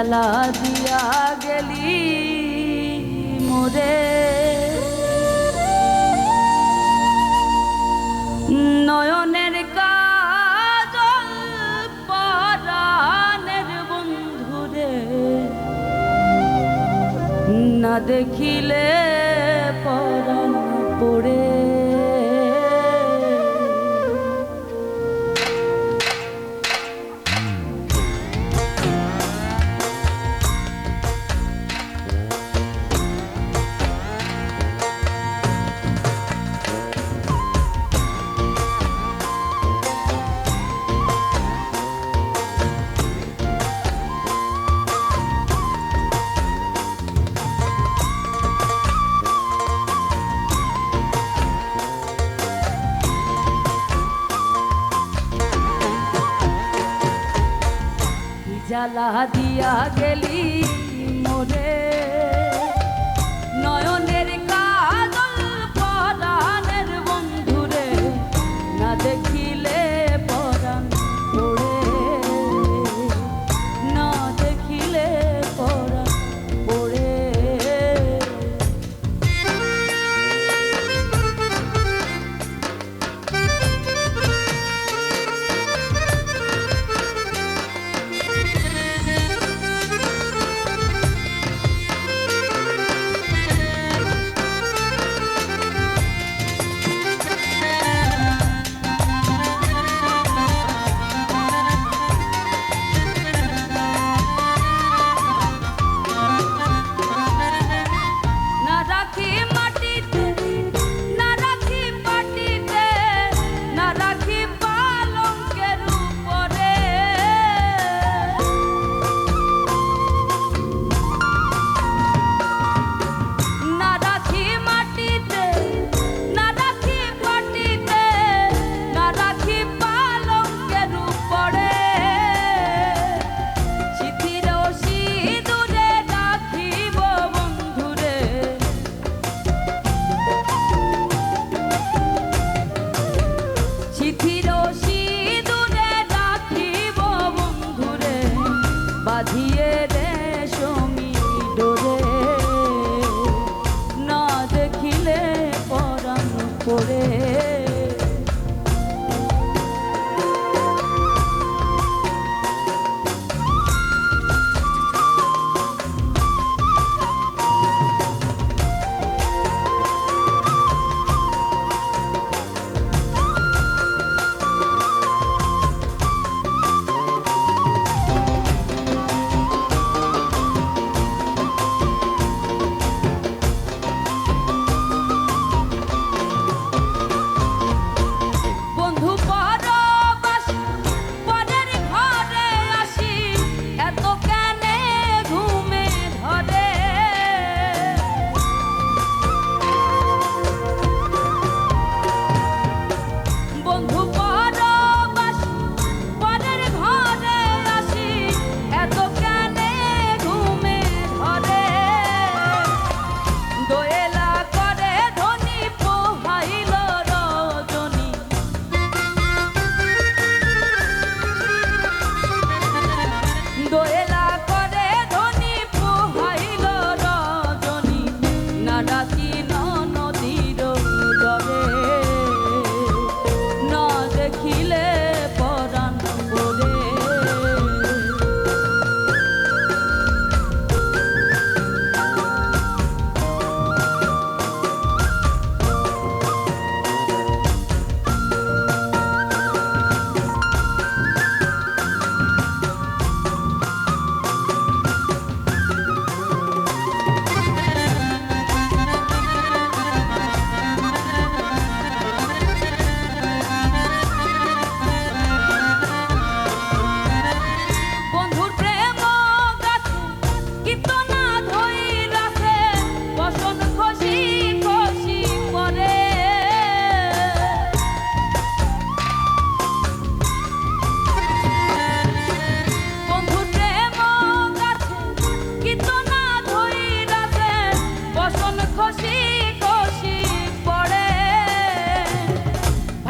জ্বালা দিয়া গেলি মোরে। নয়নের কাজল পরাণের বন্ধুরে না দেখিলে পরাণ জ্বালা দিয়া গেলি মোরে নয়নের করে